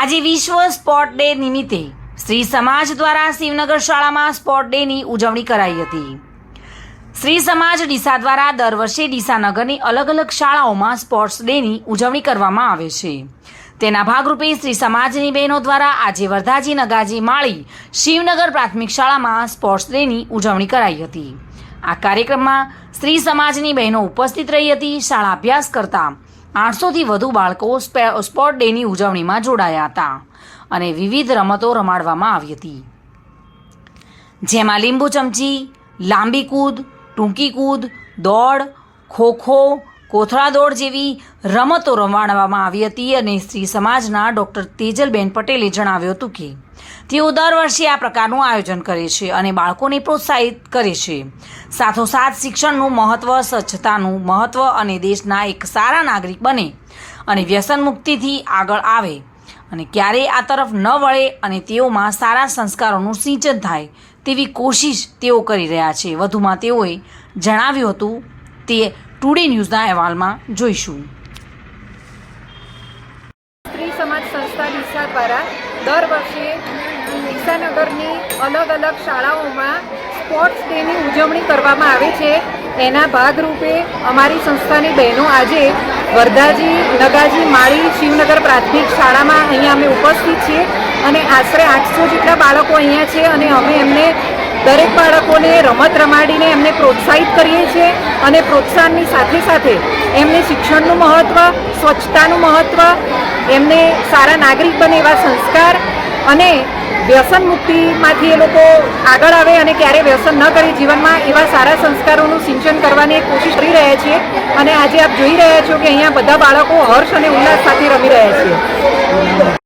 આજે વિશ્વ sport day નિમિત્તે શ્રી સમાજ દ્વારા શિવનગર શાળામાં સ્પોર્ટ ડેની ઉજવણી કરાઈ હતી. શ્રી સમાજ ડીસા દ્વારા દર વર્ષે ડીસા નગરની અલગ અલગ શાળાઓમાં સ્પોર્ટ્સ ડેની ઉજવણી કરવામાં આવે છે. તેના ભાગરૂપે શ્રી સમાજની બહેનો દ્વારા આજે વરધાજી નગાજી માળી શિવનગર પ્રાથમિક શાળામાં સ્પોર્ટ્સ ડેની ઉજવણી કરાઈ હતી. આ કાર્યક્રમમાં સ્ત્રી સમાજની બહેનો ઉપસ્થિત રહી હતી, શાળા અભ્યાસ કરતા આઠસોથી વધુ બાળકો સ્પે- સ્પોર્ટ ડેની ઉજવણીમાં જોડાયા હતા અને વિવિધ રમતો રમાડવામાં આવી હતી. જેમાં લીંબુ ચમચી, લાંબી કૂદ, ટૂંકી કૂદ, દોડ, ખોખો કોથળા દોડ જેવી રમતો રમાડવામાં આવી હતી અને સ્ત્રી સમાજના ડૉક્ટર તેજલબેન પટેલે જણાવ્યું હતું કે, તેઓ દર વર્ષે આ પ્રકારનું આયોજન કરે છે અને બાળકોને પ્રોત્સાહિત કરે છે. સાથોસાથ શિક્ષણનું મહત્ત્વ સ્વચ્છતાનું મહત્ત્વ અને દેશના એક સારા નાગરિક બને અને વ્યસન મુક્તિથી આગળ આવે. અને ક્યારેય આ તરફ ન વળે અને તેઓમાં સારા સંસ્કારોનું સિંચન થાય તેવી કોશિશ તેઓ કરી રહ્યા છે. વધુમાં તેઓએ જણાવ્યું હતું, તે ટુડે ન્યૂઝના અહેવાલમાં જોઈશું. સ્ત્રી સમાજ સંસ્થા ડીસા દ્વારા દર વર્ષે ડીસાનગરની અલગ અલગ શાળાઓમાં સ્પોર્ટ્સ ડેની ઉજવણી કરવામાં આવે છે. એના ભાગરૂપે અમારી સંસ્થાની બહેનો આજે વરદાજી, નગાજી, માળી, શિવનગર પ્રાથમિક શાળામાં અહીંયા અમે ઉપસ્થિત છીએ. અને આશરે આઠસો જેટલા બાળકો અહીંયા છે અને અમે એમને દરેક બાળકોને રમત રમાડીને એમને પ્રોત્સાહિત કરીએ છીએ અને પ્રોત્સાહનની સાથે સાથે એમને શિક્ષણનું મહત્ત્વ સ્વચ્છતાનું મહત્ત્વ એમને સારા નાગરિક બને એવા સંસ્કાર અને વ્યસન મુક્તિમાંથી એ લોકો આગળ આવે અને ક્યારે વ્યસન ન કરે જીવનમાં એવા સારા સંસ્કારોનું સિંચન કરવાની કોશિશ કરી રહ્યા છીએ. અને આજે આપ જોઈ રહ્યા છો કે અહીંયા બધા બાળકો હર્ષ અને ઉલ્લાસ સાથે રમી રહ્યા